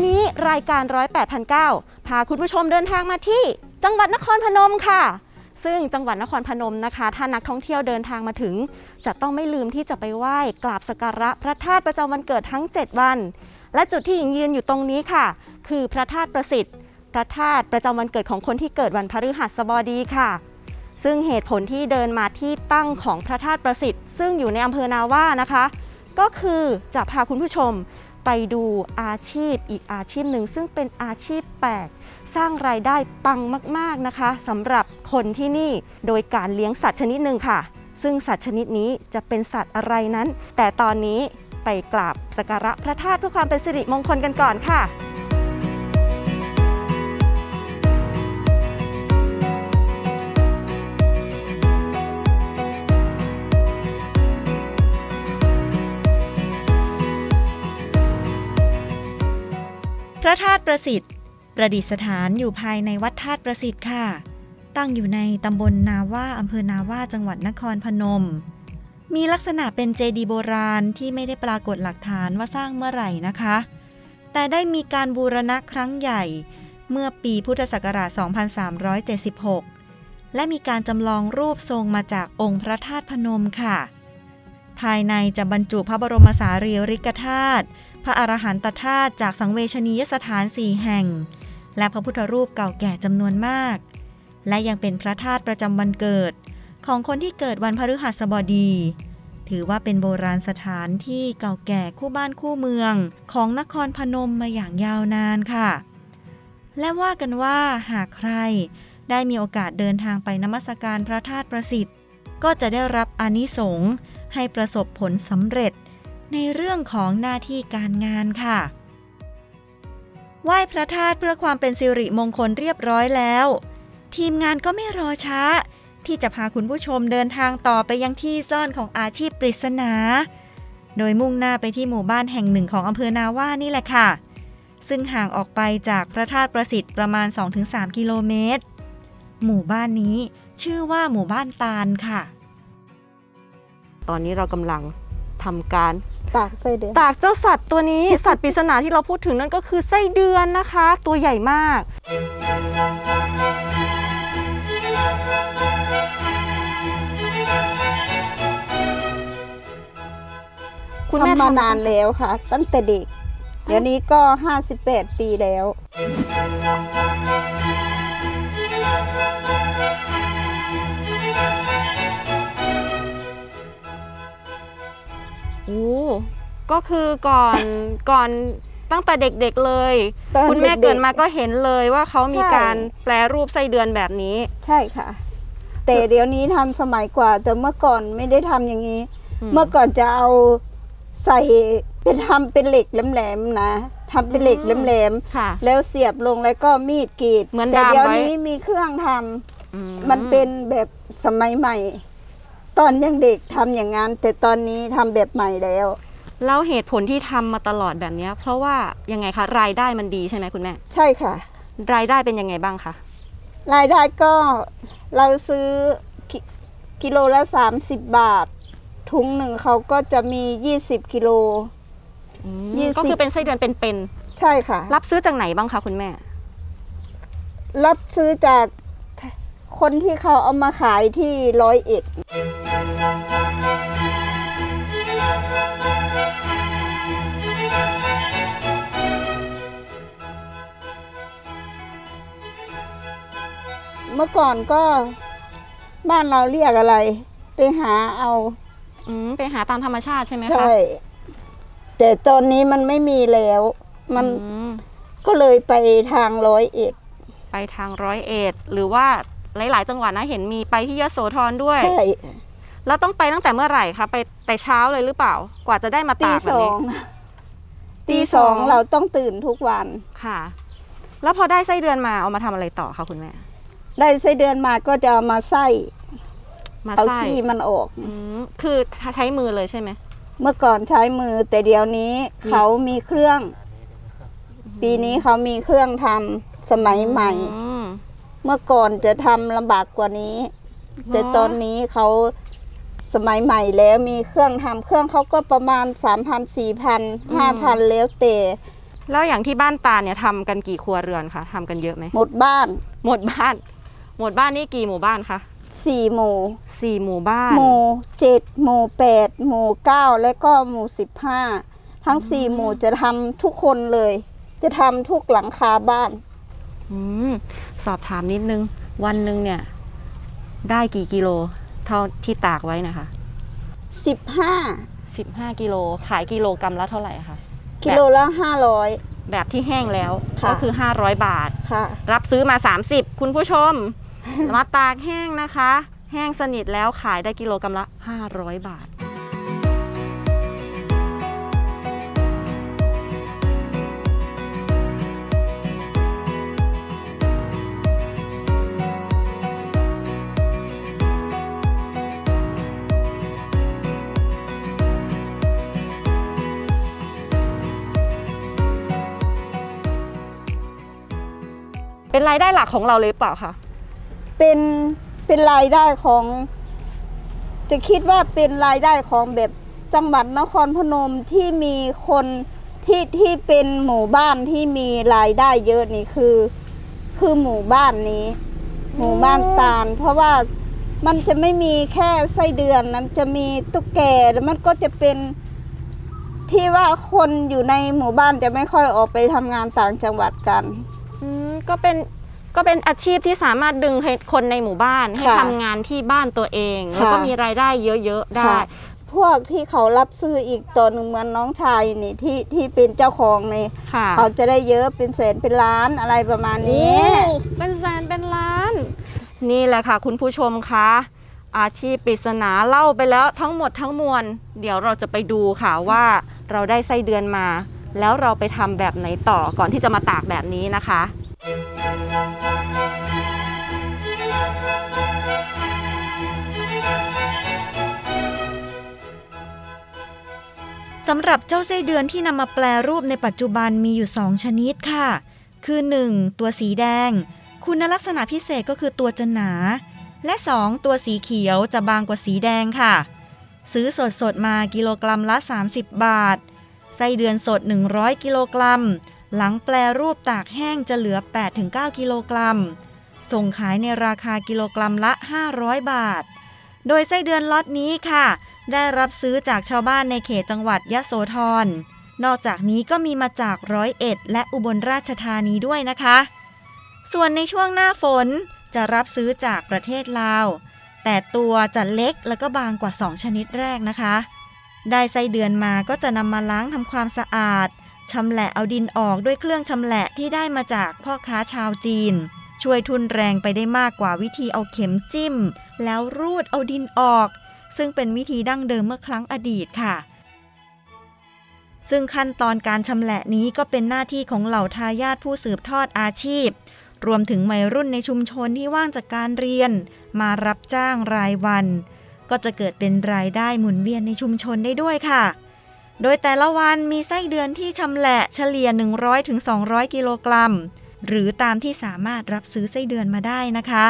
นนี้รายการร้อยแปดพันเก้าพาคุณผู้ชมเดินทางมาที่จังหวัดนครพนมค่ะ ซึ่งจังหวัดนครพนมนะคะ ถ้านักท่องเที่ยวเดินทางมาถึง จะต้องไม่ลืมที่จะไปไหว้กราบสักการะพระธาตุประจำวันเกิดทั้ง 7 วัน และจุดที่หญิงยืนอยู่ตรงนี้ค่ะ คือพระธาตุประสิทธิ์ พระธาตุประจำวันเกิดของคนที่เกิดวันพฤหัสบดีค่ะ ซึ่งเหตุผลที่เดินมาที่ตั้งของพระธาตุประสิทธิ์ ซึ่งอยู่ในอำเภอนาว่านะคะ ก็คือจะพาคุณผู้ชม ไปดูอาชีพอีกอาชีพหนึ่งซึ่งเป็นอาชีพแปลกสร้างรายได้ปังมากๆนะคะสำหรับคนที่นี่โดยการเลี้ยงสัตว์ชนิดหนึ่งค่ะ ซึ่งสัตว์ชนิดนี้จะเป็นสัตว์อะไรนั้น แต่ตอนนี้ไปกราบสักการะพระธาตุเพื่อความเป็นสิริมงคลกันก่อนค่ะ ระธาตุประสิทธิ์ ประดิษฐานอยู่ภายในวัดธาตุประสิทธิ์ค่ะ ตั้งอยู่ในตำบลนาว่าอำเภอนาว่าจังหวัดนครพนม มีลักษณะเป็นเจดีย์โบราณที่ไม่ได้ปรากฏหลักฐานว่าสร้างเมื่อไหร่นะคะ แต่ได้มีการบูรณะครั้งใหญ่เมื่อปีพุทธศักราช 2376 และมีการจำลองรูปทรงมาจากองค์พระธาตุพนมค่ะ ภายในจะบรรจุพระบรมสารีริกธาตุ พระอรหันตธาตุจากสังเวชนียสถานสี่แห่ง และพระพุทธรูปเก่าแก่จำนวนมาก และยังเป็นพระธาตุประจำวันเกิด ของคนที่เกิดวันพฤหัสบดี ถือว่าเป็นโบราณสถานที่เก่าแก่คู่บ้านคู่เมือง ของนครพนมมาอย่างยาวนานค่ะ และว่ากันว่าหากใครได้มีโอกาสเดินทางไปนมัสการพระธาตุประสิทธิ์ ก็จะได้รับอานิสงส์ ให้ประสบผลสำเร็จในเรื่องของหน้าที่การงานค่ะ ไหว้พระธาตุเพื่อความเป็นสิริมงคลเรียบร้อยแล้ว ทีมงานก็ไม่รอช้า ที่จะพาคุณผู้ชมเดินทางต่อไปยังที่ซ่อนของอาชีพปริศนา โดยมุ่งหน้าไปที่หมู่บ้านแห่งหนึ่งของอำเภอนาว่านี่แหละค่ะ ซึ่งห่างออกไปจากพระธาตุประสิทธิ์ประมาณ 2-3 กิโลเมตร หมู่บ้านนี้ชื่อว่าหมู่บ้านตาลค่ะ ตอนนี้เรากำลังทำการ ตากไส้เดือน ตากเจ้าสัตว์ตัวนี้ สัตว์ปริศนาที่เราพูดถึงนั่นก็คือไส้เดือนนะคะ ตัวใหญ่มาก คุณแม่ทำมาทำนานแล้วค่ะ ตั้งแต่เด็ก เดี๋ยวนี้ก็ 58 ปีแล้ว โอ้ก็คือก่อนก่อนตั้งแต่เด็กๆเลย ตอนคุณแม่เด็กๆเกิดมาก็เห็นเลยว่าเขามีใช่การแปลรูปไส้เดือนแบบนี้ ใช่ค่ะ แต่เดี๋ยวนี้ทำสมัยกว่า แต่เมื่อก่อนไม่ได้ทำอย่างนี้อืมเมื่อก่อนจะเอาใส่เป็นทำเป็นเหล็กแหลมๆนะทำเป็นเหล็กอืมแหลมค่ะ ๆแล้วเสียบลงแล้วก็มีดกรีดเหมือนแต่ดามเดี๋ยวไว้ นี้มีเครื่องทำอืมันเป็นแบบสมัยใหม่ ตอนยังเด็กทำอย่างนั้น แต่ตอนนี้ทำแบบใหม่แล้ว แล้วเหตุผลที่ทำมาตลอดแบบเนี้ยเพราะว่ายังไงคะรายได้มันดีใช่ไหมคุณแม่ ใช่ค่ะ รายได้เป็นยังไงบ้างคะรายได้ก็เราซื้อกิกิโลละ 30 บาท ถุงหนึ่งเขาก็จะมี 20 กิโลยี่สิบ ก็คือเป็นไส้เดือนเป็นใช่ค่ะ ๆรับซื้อจากไหนบ้างคะคุณแม่ รับซื้อจากคนที่เขาเอามาขายที่ร้อยเอ็ด มื่อก่อนก็บ้านเราเรียกอะไร ไปหาเอาอืมไปหาตามธรรมชาติใช่ไหมคะใช่ แต่ตอนนี้มันไม่มีแล้ว มันอืมก็เลยไปทางร้อยเอ็ดไปทางร้อยเอ็ดหรือว่าหลาย ๆ จังหวัดนะเห็นมีไปที่ยโสธรด้วย ใช่แล้วต้องไปตั้งแต่เมื่อไหร่คะไปแต่เช้าเลยหรือเปล่า กว่าจะได้มาตีตากแบสบอนี้ งตีตีสสออง งเราต้องตื่นทุกวัน ค่ะ แล้วพอได้ไส้เดือนมาเอามาทำอะไรต่อคะคุณแม่ ได้ไส้เดือนมาก็จะเอามาไส้มาเอาไส้ขี้มันออก อืมคือใช้มือเลยใช่ไหมเมื่อก่อนใช้มือแต่เดี๋ยวนี้เขามีเครื่อง ปีนี้เขามีเครื่องทำสมัยใหม่ อืม เมื่อก่อนจะทำลำบากกว่านี้ แต่ตอนนี้เขาสมัยใหม่แล้วมีเครื่องทำเครื่องเขาก็ประมาณ 3,000 4,000 5,000 แล้วแต่แล้วอย่างที่บ้านตาเนี่ยทำกันกี่ครัวเรือนคะทำกันเยอะไหมหมดบ้าน หมดบ้าน หมดบ้านนี่กี่หมู่บ้านคะ4หมู่สี่หมู่บ้าน หมู่7หมู่8หมู่9และก็หมู่15ทั้ง4หมู่จะทำทุกคนเลย จะทำทุกหลังคาบ้าน อืมสอบถามนิดนึง วันหนึ่งเนี่ย ได้กี่กิโล เท่าที่ตากไว้นะคะ15สิบห้ากิโลขายกิโลกรัมละเท่าไหร่คะ กิโลละแบบที่แห้งแล้ว ค่ะ ก็คือ 500 บาท500ค่ะ รับซื้อมา 30 คุณผู้ชม มาตากแห้งนะคะ แห้งสนิทแล้วขายได้กิโลกรัมละ 500 บาทเป็นรายได้หลักของเราเลยเปล่าคะ เป็นเป็นรายได้ของ จะคิดว่าเป็นรายได้ของแบบจังหวัดนครพนมที่มีคนที่ที่เป็นหมู่บ้านที่มีรายได้เยอะนี่คือ คือหมู่บ้านนี้ หมู่บ้านตาล เพราะว่ามันจะไม่มีแค่ไส้เดือนนะมันจะมีตุ๊กแกแล้วมันก็จะเป็นที่ว่าคนอยู่ในหมู่บ้านจะไม่ค่อยออกไปทำงานต่างจังหวัดกัน อืมก็เป็น ก็เป็นอาชีพที่สามารถดึงให้คนในหมู่บ้านให้ค่ะทำงานที่บ้านตัวเองค่ะแล้วก็มีรายได้เยอะๆได้ ค่ะพวกที่เขารับซื้ออีกตัวหนึ่งเหมือนน้องชายนี่ที่ที่เป็นเจ้าของนี่ค่ะเขาจะได้เยอะเป็นแสนเป็นล้านอะไรประมาณนี้ โอ้เป็นแสนเป็นล้าน นี่แหละค่ะ คุณผู้ชมคะ อาชีพปริศนาเล่าไปแล้วทั้งหมดทั้งมวล เดี๋ยวเราจะไปดูค่ะว่าเราได้ไส้เดือนมา แล้วเราไปทำแบบไหนต่อก่อนที่จะมาตากแบบนี้นะคะ สำหรับเจ้าไส้เดือนที่นำมาแปลรูปในปัจจุบันมีอยู่ 2 ชนิดค่ะ คือ 1. ตัวสีแดง คุณลักษณะพิเศษก็คือตัวจะหนา และ 2. ตัวสีเขียวจะบางกว่าสีแดงค่ะ ซื้อสดสดๆมากิโลกรัมละ 30 บาท ไส้เดือนสด 100 กิโลกรัม หลังแปลรูปตากแห้งจะเหลือ 8-9 กิโลกรัม ส่งขายในราคากิโลกรัมละ 500 บาท โดยไส้เดือนล็อตนี้ค่ะ ได้รับซื้อจากชาวบ้านในเขตจังหวัดยะโสธร นอกจากนี้ก็มีมาจากร้อยเอ็ดและอุบลราชธานีด้วยนะคะ ส่วนในช่วงหน้าฝนจะรับซื้อจากประเทศลาว แต่ตัวจะเล็กแล้วก็บางกว่า 2 ชนิดแรกนะคะ ได้ไส้เดือนมาก็จะนำมาล้างทำความสะอาดชำแหละเอาดินออกด้วยเครื่องชำแหละที่ได้มาจากพ่อค้าชาวจีน ช่วยทุนแรงไปได้มากกว่าวิธีเอาเข็มจิ้ม แล้วรูดเอาดินออก ซึ่งเป็นวิธีดั้งเดิมเมื่อครั้งอดีตค่ะ ซึ่งขั้นตอนการชำแหละนี้ก็เป็นหน้าที่ของเหล่าทายาทผู้สืบทอดอาชีพ รวมถึงวัยรุ่นในชุมชนที่ว่างจากการเรียน มารับจ้างรายวัน ก็จะเกิดเป็นรายได้หมุนเวียนในชุมชนได้ด้วยค่ะโดยแต่ละวันมีไส้เดือนที่ชำแหละเฉลี่ย 100-200 กิโลกรัม หรือตามที่สามารถรับซื้อไส้เดือนมาได้นะคะ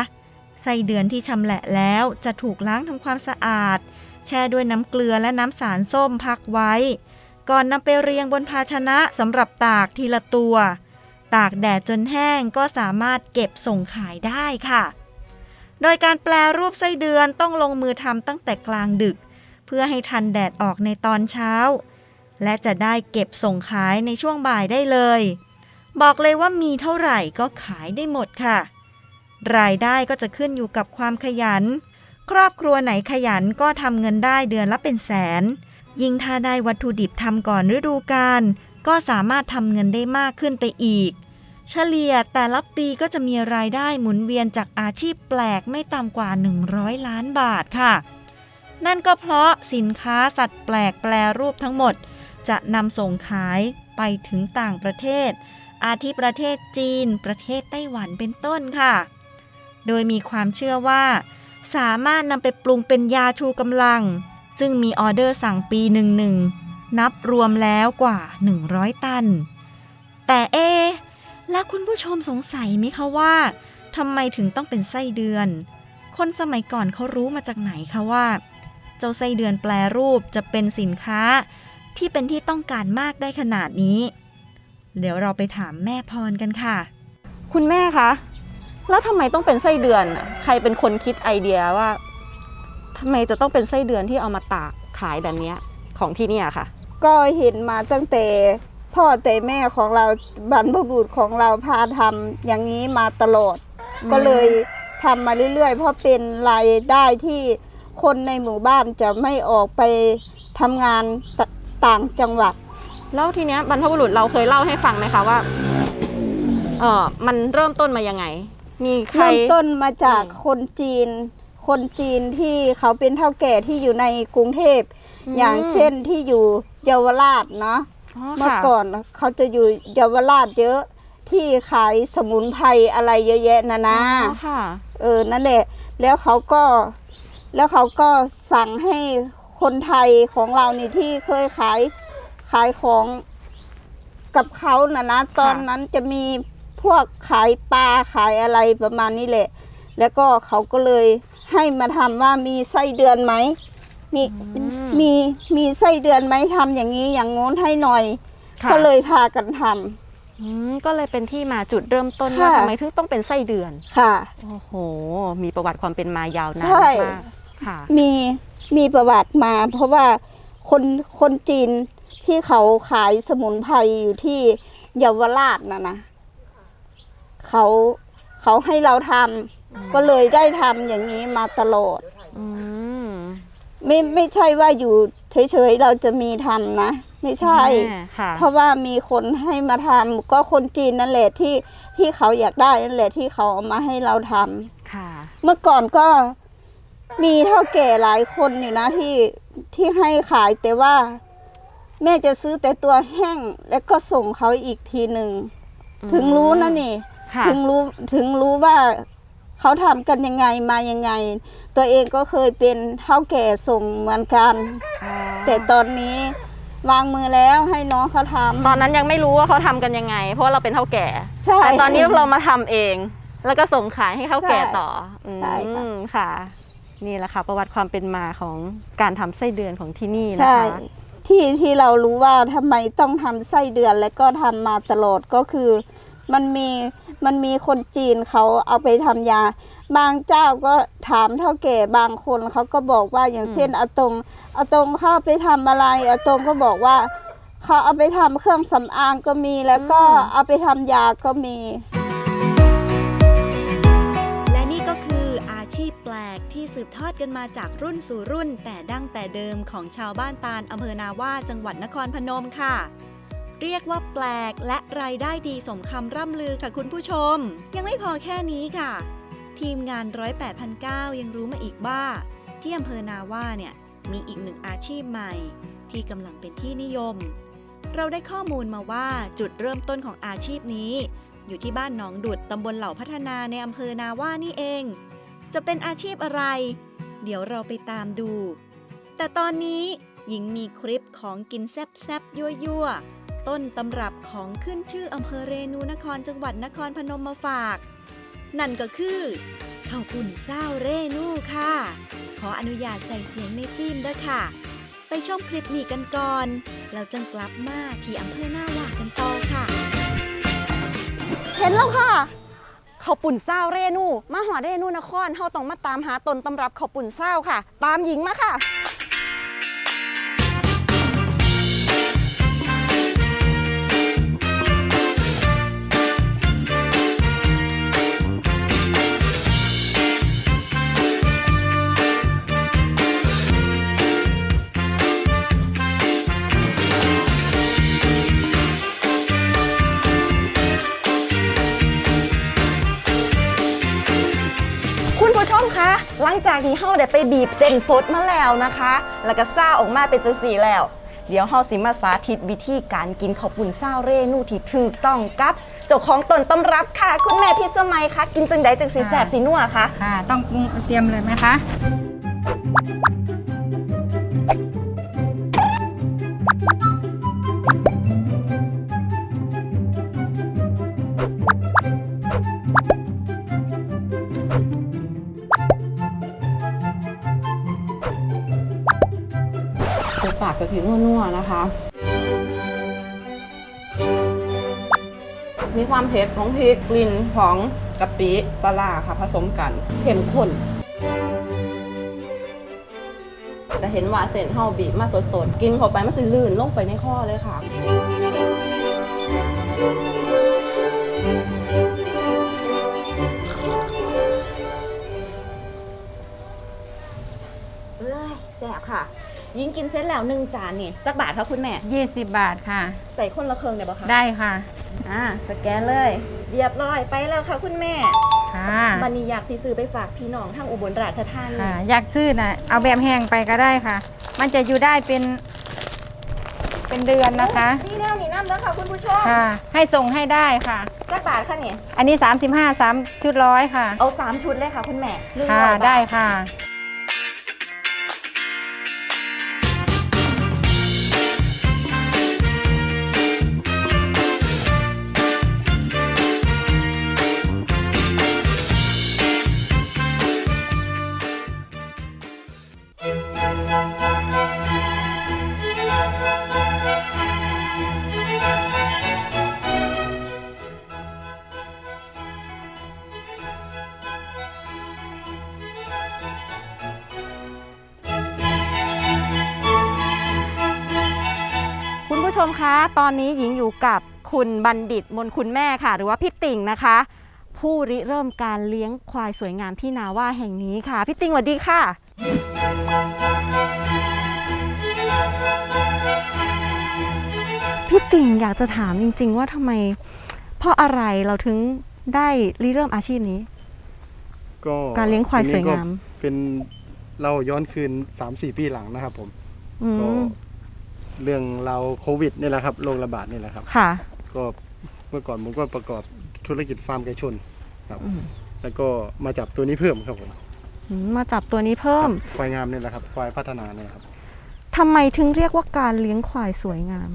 ไส้เดือนที่ชำแหละแล้วจะถูกล้างทำความสะอาด แช่ด้วยน้ำเกลือและน้ำสารส้มพักไว้ ก่อนนำไปเรียงบนภาชนะสำหรับตากทีละตัว ตากแดดจนแห้งก็สามารถเก็บส่งขายได้ค่ะ โดยการแปลรูปไส้เดือนต้องลงมือทำตั้งแต่กลางดึก เพื่อให้ทันแดดออกในตอนเช้า และจะได้เก็บส่งขายในช่วงบ่ายได้เลย บอกเลยว่ามีเท่าไหร่ก็ขายได้หมดค่ะ รายได้ก็จะขึ้นอยู่กับความขยัน ครอบครัวไหนขยันก็ทำเงินได้เดือนละเป็นแสน ยิ่งถ้าได้วัตถุดิบทำก่อนฤดูกาลก็สามารถทำเงินได้มากขึ้นไปอีก เฉลี่ยแต่ละปีก็จะมีรายได้หมุนเวียนจากอาชีพแปลกไม่ต่ำกว่า 100 ล้านบาทค่ะ นั่นก็เพราะสินค้าสัตว์แปลกแปรรูปทั้งหมด จะนำส่งขายไปถึงต่างประเทศ อาทิประเทศจีน ประเทศไต้หวันเป็นต้นค่ะ โดยมีความเชื่อว่า สามารถนำไปปรุงเป็นยาชูกำลัง ซึ่งมีออเดอร์สั่งปีหนึ่งหนึ่งนับรวมแล้วกว่า 100 ตัน แต่เอ แล้วคุณผู้ชมสงสัยไหมคะว่าทำไมถึงต้องเป็นไส้เดือน คนสมัยก่อนเขารู้มาจากไหนคะว่า เจ้าไส้เดือนแปลรูปจะเป็นสินค้า ที่เป็นที่ต้องการมากได้ขนาดนี้ เดี๋ยวเราไปถามแม่พรกันค่ะ คุณแม่คะ แล้วทำไมต้องเป็นไส้เดือนน่ะใครเป็นคนคิดไอเดียว่าทำไมจะต้องเป็นไส้เดือนที่เอามาตากขายแบบเนี้ยของที่เนี่ยค่ะ ก็เห็นมาตั้งแต่พ่อแต่แม่ของเราบรรพบุรุษของเราพาทำอย่างนี้มาตลอดอืมก็เลยทำมาเรื่อยๆ เพราะเป็นรายได้ที่คนในหมู่บ้านจะไม่ออกไปทำงานตต่างจังหวัด แล้วทีเนี้ยบรรพบุรุษเราเคยเล่าให้ฟังไหมคะว่าเออมันเริ่มต้นมายังไง มีใคร เริ่มต้นมาจากอืมคนจีน คนจีนที่เขาเป็นเท่าแก่ที่อยู่ในกรุงเทพมอย่างเช่นที่อยู่เยาวราชเนาะอ๋อเมื่อค่ะก่อนเขาจะอยู่เยาวราชเยอะที่ขายสมุนไพรอะไรเยอะแยะนะนะอ๋อค่ะ เออ นั่นแหละ แล้วเขาก็ แล้วเขาก็สั่งให้คนไทยของเรานี่ที่เคยขาย ขายของกับเขานะนะ ตอนนั้นจะมี พวกขายปลาขายอะไรประมาณนี้แหละ แล้วก็เขาก็เลยให้มาทำว่ามีไส้เดือนไหมมีอืมมีมีไส้เดือนไหมทำอย่างนี้อย่างโน้นให้หน่อยค่ะก็เลยพากันทอืมก็เลยเป็นที่มาจุดเริ่มต้นค่ะว่าทำไมถึงต้องเป็นไส้เดือนำค่ะโอ้โห มีประวัติความเป็นมายาวนานใช่มากๆค่ะ มีมีประวัติมา เพราะว่าคนคนจีนที่เขาขายสมุนไพรอยู่ที่เยาวราชนะนะ เขาเขาให้เราทำก็เลยได้ทำอย่างนี้มาตลอดอืมไม่ไม่ใช่ว่าอยู่เฉยๆเราจะมีทำนะ ไม่ใช่แม่ค่ะเพราะว่ามีคนให้มาทำก็คนจีนนั่นแหละที่ที่เขาอยากได้นั่นแหละที่เขาเอามาให้เราทำค่ะเมื่อก่อนก็มีเท่าแก่หลายคนอยู่นะที่ที่ให้ขายแต่ว่า แม่จะซื้อแต่ตัวแห้งแล้วก็ส่งเขาอีกทีหนึ่งอืมถึงรู้นะนี่ ค่ะ ถึงรู้ถึงรู้ว่าเขาทำกันยังไงมายังไง ตัวเองก็เคยเป็นเท่าแก่ส่งเหมือนกัน อ๋อแต่ตอนนี้วางมือแล้วให้น้องเขาทำตอนนั้นยังไม่รู้ว่าเขาทำกันยังไง เพราะว่าเราเป็นเท่าแก่ใช่ แต่ตอนนี้เรามาทำเอง แล้วก็ส่งขายให้เท่าแก่ใช่ต่ออืมใช่ค่ะ ค่ะ นี่แหละค่ะ ประวัติความเป็นมาของการทำไส้เดือนของที่นี่นะใช่ คะที่ที่เรารู้ว่าทำไมต้องทำไส้เดือนและก็ทำมาตลอดก็คือ มันมี มันมีคนจีนเขาเอาไปทำยา บางเจ้าก็ถามเท่าแก่บางคนเขาก็บอกว่าอย่างเช่นอาตงอาตงเข้าไปทำอะไรอาตงก็บอกว่าเขาเอาไปทำเครื่องสำอางก็มีแล้วก็อืมเอาไปทำยาก็มี และนี่ก็คืออาชีพแปลกที่สืบทอดกันมาจากรุ่นสู่รุ่น แต่ดั้งแต่เดิมของชาวบ้านตาลอำเภอนาว่าจังหวัดนครพนมค่ะ เรียกว่าแปลกและรายได้ดีสมคำร่ำลือค่ะคุณผู้ชม ยังไม่พอแค่นี้ค่ะ ทีมงานร้อยแปดพันเยังรู้มาอีกว่าที่อำเภอนาว่าเนี่ยมีอีกหนึ่งอาชีพใหม่ ที่กำลังเป็นที่นิยม เราได้ข้อมูลมาว่าจุดเริ่มต้นของอาชีพนี้ อยู่ที่บ้านหนองดุดตำบลเหล่าพัฒนาในอำเภอนาว่านี่เอง จะเป็นอาชีพอะไร เดี๋ยวเราไปตามดู แต่ตอนนี้หญิงมีคลิปของกินแซบๆยั่ว ต้นตำรับของขึ้นชื่ออำเภอเรนูนครจังหวัดนครพนมมาฝาก นั่นก็คือข้าวปุ่นเศร้าเรนูค่ะ ขออนุญาตใส่เสียงในฟิล์มด้วยค่ะ ไปชมคลิปนี้กันก่อน แล้วจึงกลับมาที่อำเภอหน้าหวากกันต่อค่ะ เห็นแล้วค่ะข้าวปุ่นเศร้าเรนูมาหอเรนูนครเฮาต้องมาตามหาต้นตำรับข้าวปุ่นเศร้าค่ะ ตามหญิงมาค่ะ เฮาได้ไปบีบเส้นสดมาแล้วนะคะ แล้วก็ซ่าออกมาเป็นจังสีแล้ว เดี๋ยวเฮาสิมาสาธิตวิธีการกินข้าวปุ้นซ่าเรนูที่ถูกต้องกับเจ้าของตนต้อนรับค่ะ คุณแม่พิสมัยคะกินจังไดจังสีแสบสีนัวคะค่ะ ต้องปรุงเตรียมเลยไหมคะ กก็คือนัวๆนะคะ มีความเผ็ดของพริกกลิ่นของกะปิปลาค่ะผสมกันเข้มข้นจะเห็นว่าเส้นเฮาบีบมาสดๆ กินเข้าไปมันสิลื่นลงไปในคอเลยค่ะ ยิงกินเส้นแล้วหนึ่งจานนี่จักบาทคะคุณแม่ 20 บาทค่ะ ใส่คนละเครื่องได้ปะคะได้ค่ะ อ่าสแกนเลยเรียบร้อยไปแล้วค่ะคุณแม่ค่ะ มันนี้อยากสิซื้อไปฝากพี่น้องทางอุบลราชธานีค่ะ อยากซื้อนะเอาแบบแห้งไปก็ได้ค่ะ มันจะอยู่ได้เป็น เป็นเดือนนะคะ นี่แนวนี่น้ำแล้วค่ะคุณผู้ชมค่ะ ให้ส่งให้ได้ค่ะ จักบาทค่ะเนี่ยอันนี้ 35 3ชุดร้อยค่ะ เอาสามชุดเลยค่ะคุณแม่หนึ่งค่ะร้อยบาท ได้ค่ะ ชมคะ ตอนนี้หญิงอยู่กับคุณบัณฑิตมนคุณแม่ค่ะ หรือว่าพี่ติ่งนะคะ ผู้ริเริ่มการเลี้ยงควายสวยงามที่นาว่าแห่งนี้ค่ะ พี่ติ่งสวัสดีค่ะ พี่ติ่งอยากจะถามจริง ๆ ว่าทำไม เพราะอะไรเราถึงได้ริเริ่มอาชีพนี้ ก็การเลี้ยงควายสวยงามทีนี้ก็เป็นเราย้อนคืน 3-4 ปีหลังนะครับผม อืก็ม เรื่องเราโควิดนี่แหละครับโรคระบาดนี่แหละครับ ค่ะ ก็เมื่อก่อนผมก็ประกอบธุรกิจฟาร์มไก่ชนครับ อืม แล้วก็มาจับตัวนี้เพิ่มครับผมอืมมาจับตัวนี้เพิ่มครับควายงามนี่แหละครับควายพัฒนาเนี่ยครับทำไมถึงเรียกว่าการเลี้ยงควายสวยงาม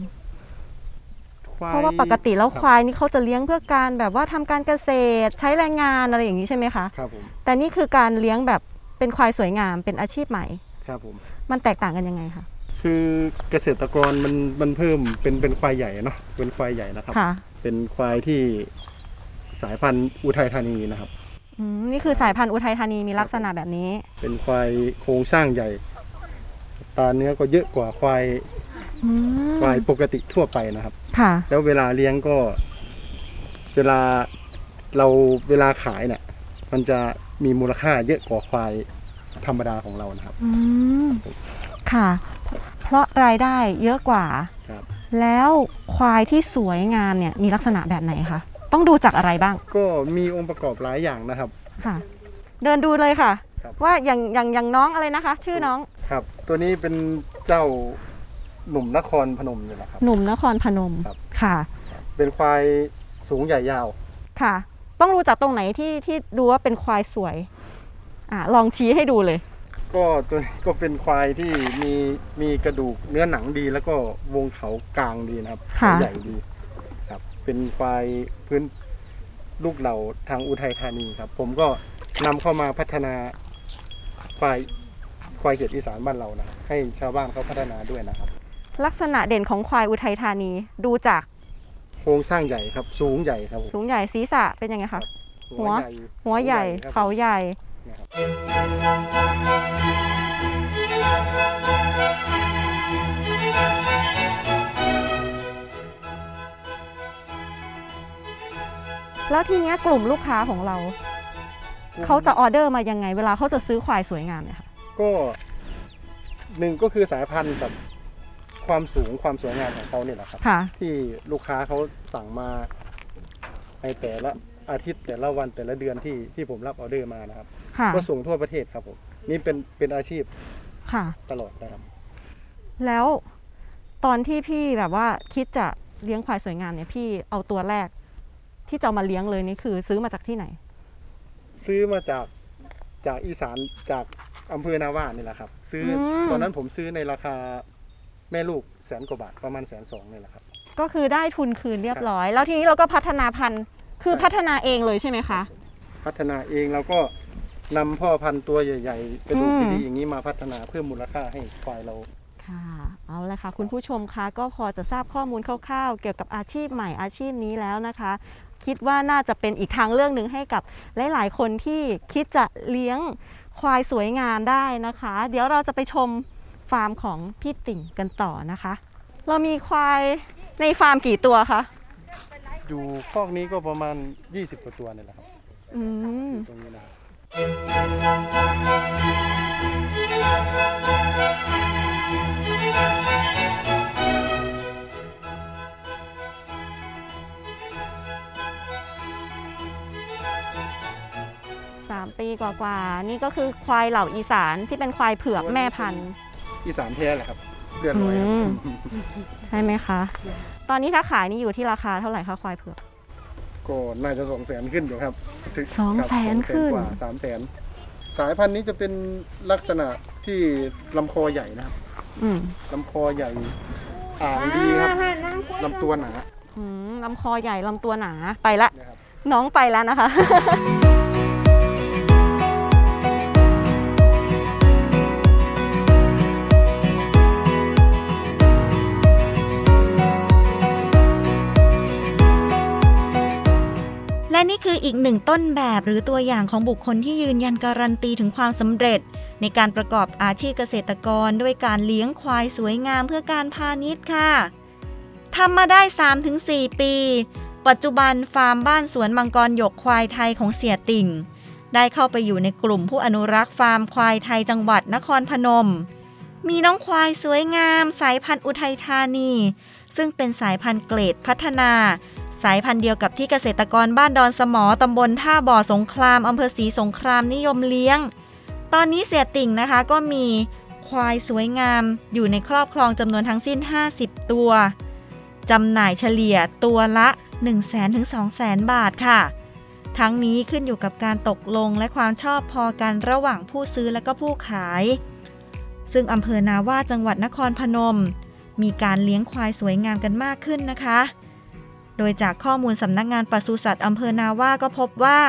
ควายเพราะว่าปกติแล้วรับควายนี่เขาจะเลี้ยงเพื่อการแบบว่าทำการเกษตรใช้แรงงานอะไรอย่างนี้ใช่ไหมคะ ครับผมแต่นี่คือการเลี้ยงแบบเป็นควายสวยงามเป็นอาชีพใหม่ ครับผม มันแตกต่างกันยังไงคะ คือเกษตรกรมันมันเพิ่มเป็นเป็นควายใหญ่เนาะเป็นควายใหญ่นะครับ ค่ะเป็นควายที่สายพันธุ์อุทัยธานีนะครับ อืมนี่คือสายพันธุ์อุทัยธานีมีลักษณะแบบนี้ เป็นควายโครงสร้างใหญ่ ตาเนื้อก็เยอะกว่าควายอืมควายปกติทั่วไปนะครับ ค่ะ แล้วเวลาเลี้ยงก็ เวลาเราเวลาขายเนี่ยมันจะมีมูลค่าเยอะกว่าควายธรรมดาของเรานะครับ อืมค่ะ เพราะรายได้เยอะกว่า ครับ แล้วควายที่สวยงามเนี่ยมีลักษณะแบบไหนคะต้องดูจากอะไรบ้างก็มีองค์ประกอบหลายอย่างนะครับ ค่ะ เดินดูเลยค่ะ ครับ ว่าอย่างอย่างอย่างน้องอะไรนะคะ ชื่อน้องครับ ตัวนี้เป็นเจ้าหนุ่มนครพนมนี่แหละครับ หนุ่มนครพนมครับ ค่ะเป็นควายสูงใหญ่ยาว ค่ะ ต้องรู้จากตรงไหนที่ที่ดูว่าเป็นควายสวยอะลองชี้ให้ดูเลย ก็ตัวนี้ก็เป็นควายที่มีมีกระดูกเนื้อหนังดี แล้วก็วงเขากลางดีนะครับค่ะเขาใหญ่ดีครับ เป็นควายพื้นลูกเหล่าทางอุทัยธานีครับ ผมก็นำเข้ามาพัฒนาควายควายเขตอีสานบ้านเรานะให้ชาวบ้านเขาพัฒนาด้วยนะครับ ลักษณะเด่นของควายอุทัยธานีดูจากโครงสร้างใหญ่ครับ สูงใหญ่ครับผมสูงใหญ่ศีรษะเป็นยังไงคะ หัวใหญ่หัวใหญ่ ครับเขาใหญ่ นะครับแล้วทีเนี้ยกลุ่มลูกค้าของเรา เขาจะออเดอร์มายังไง เวลาเขาจะซื้อควายสวยงามเนี่ยค่ะก็หนึ่งก็คือสายพันธุ์กับความสูงความสวยงามของเขาเนี่ยแหละครับ ค่ะ ที่ลูกค้าเขาสั่งมาในแต่ละอาทิตย์แต่ละวันแต่ละเดือนที่ที่ผมรับออเดอร์มานะครับ ค่ะ ก็ส่งทั่วประเทศครับผมนี่เป็นเป็นอาชีพค่ะ ตลอดนะครับ แล้วตอนที่พี่แบบว่าคิดจะเลี้ยงควายสวยงามเนี่ยพี่เอาตัวแรก ที่จะเอามาเลี้ยงเลยนี่คือ ซื้อมาจากที่ไหน ซื้อมาจากจากอีสานจากอำเภอนาว่านี่แหละครับ ซื้ออม ตอนนั้นผมซื้อในราคาแม่ลูกแสนกว่าบาทประมาณแสนสองนี่แหละครับ ก็คือได้ทุนคืนเรียบร้อย แล้วทีนี้เราก็พัฒนาพันธุ์คือใช่พัฒนาเองเลยใช่ไหมคะ พัฒนาเองเราก็ นำพ่อพันธุ์ตัวใหญ่ๆเป็นลูกอืม ดีๆอย่างนี้มาพัฒนาเพิ่มมูลค่าให้ควายเรา ค่ะเอาละค่ะคุณผู้ชมคะก็พอจะทราบข้อมูลคร่าวๆ เกี่ยวกับอาชีพใหม่อาชีพนี้แล้วนะคะ คิดว่าน่าจะเป็นอีกทางเรื่องหนึ่งให้กับหลายๆ คนที่คิดจะเลี้ยงควายสวยงามได้นะคะ เดี๋ยวเราจะไปชมฟาร์มของพี่ติ่งกันต่อนะคะ เรามีควายในฟาร์มกี่ตัวคะอยู่คอกนี้ก็ประมาณ 20กว่าตัวนี่แหละครับอืมตรงนี้นะครับ สามปีกว่าๆนี่ก็คือควายเหล่าอีสานที่เป็นควายเผือกแม่พันธุ์อีสานแท้แหละครับเลือดร้อยครับอืมใช่ไหมคะ ตอนนี้ถ้าขายนี่อยู่ที่ราคาเท่าไหร่คะควายเผือก ก็น่าจะสองแสนขึ้นอยู่ครับถึสองครับแสนขึ้น กว่าสามแสนสายพันธุ์นี้จะเป็นลักษณะที่ลำคอใหญ่นะครับอืมลำคอใหญ่อ่างดีครับลำตัวหนาอืมลำคอใหญ่ลำตัวหนาไปละ นะครับ น้องไปแล้วนะคะ และนี่คืออีกหนึ่งต้นแบบหรือตัวอย่างของบุคคลที่ยืนยันการันตีถึงความสำเร็จ ในการประกอบอาชีพเกษตรกร ด้วยการเลี้ยงควายสวยงามเพื่อการพาณิชย์ค่ะทำมาได้ 3-4 ปี ปัจจุบันฟาร์มบ้านสวนมังกรหยกควายไทยของเสียติ่ง ได้เข้าไปอยู่ในกลุ่มผู้อนุรักษ์ฟาร์มควายไทยจังหวัดนครพนม มีน้องควายสวยงาม สายพันธุ์อุทัยธานี ซึ่งเป็นสายพันธุ์เกรดพัฒนา สายพันธุ์เดียวกับที่เกษตรกรบ้านดอนสมอตำบลท่าบ่อสงครามอำเภอศรีสงครามนิยมเลี้ยง ตอนนี้เสียติ่งนะคะก็มีควายสวยงาม อยู่ในครอบครองจำนวนทั้งสิ้น 50 ตัวจำหน่ายเฉลี่ยตัวละ 1 0 0 0 0 0ถึง200,000บาทค่ะ ทั้งนี้ขึ้นอยู่กับการตกลงและความชอบพอกันระหว่างผู้ซื้อและก็ผู้ขาย ซึ่งอำเภอนาว่าจังหวัดนครพนม มีการเลี้ยงควายสวยงามกันมากขึ้นนะคะ โดยจากข้อมูลสำนักงานปศุสัตว์อำเภอนาว่าก็พบว่า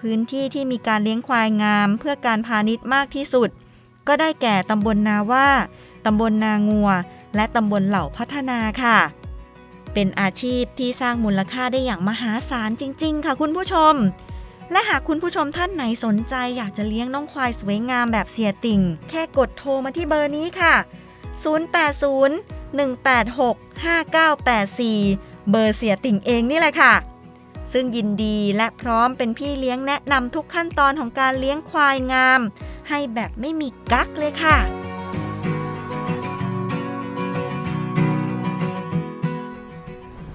พื้นที่ที่มีการเลี้ยงควายงาม เพื่อการพาณิชย์มากที่สุด ก็ได้แก่ตำบลนาว่าตำบลนางัว และตำบลเหล่าพัฒนาค่ะ เป็นอาชีพที่สร้างมูลค่าได้อย่างมหาศาลจริง ๆ ค่ะคุณผู้ชม และหากคุณผู้ชมท่านไหนสนใจอยากจะเลี้ยงน้องควายสวยงามแบบเสียติ่ง แค่กดโทรมาที่เบอร์นี้ค่ะ 080 186 5984 เบอร์เสียติ่งเองนี่แหละค่ะ ซึ่งยินดีและพร้อมเป็นพี่เลี้ยงแนะนำทุกขั้นตอนของการเลี้ยงควายงาม ให้แบบไม่มีกั๊กเลยค่ะ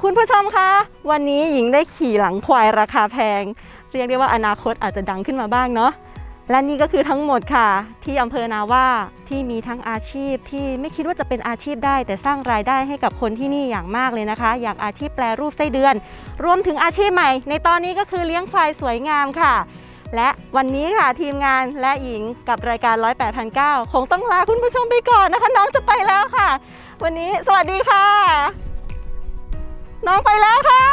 คุณผู้ชมคะ วันนี้หญิงได้ขี่หลังควายราคาแพง เรียกได้ว่าอนาคตอาจจะดังขึ้นมาบ้างเนาะ และนี่ก็คือทั้งหมดค่ะ ที่อำเภอนาว่าที่มีทั้งอาชีพที่ไม่คิดว่าจะเป็นอาชีพได้ แต่สร้างรายได้ให้กับคนที่นี่อย่างมากเลยนะคะ อย่างอาชีพแปลรูปไส้เดือน รวมถึงอาชีพใหม่ ในตอนนี้ก็คือเลี้ยงควายสวยงามค่ะ และวันนี้ค่ะทีมงานและหญิงกับรายการร้อยแปดพันเก้าคงต้องลาคุณผู้ชมไปก่อนนะคะ น้องจะไปแล้วค่ะ วันนี้สวัสดีค่ะ น้องไปแล้วค่ะ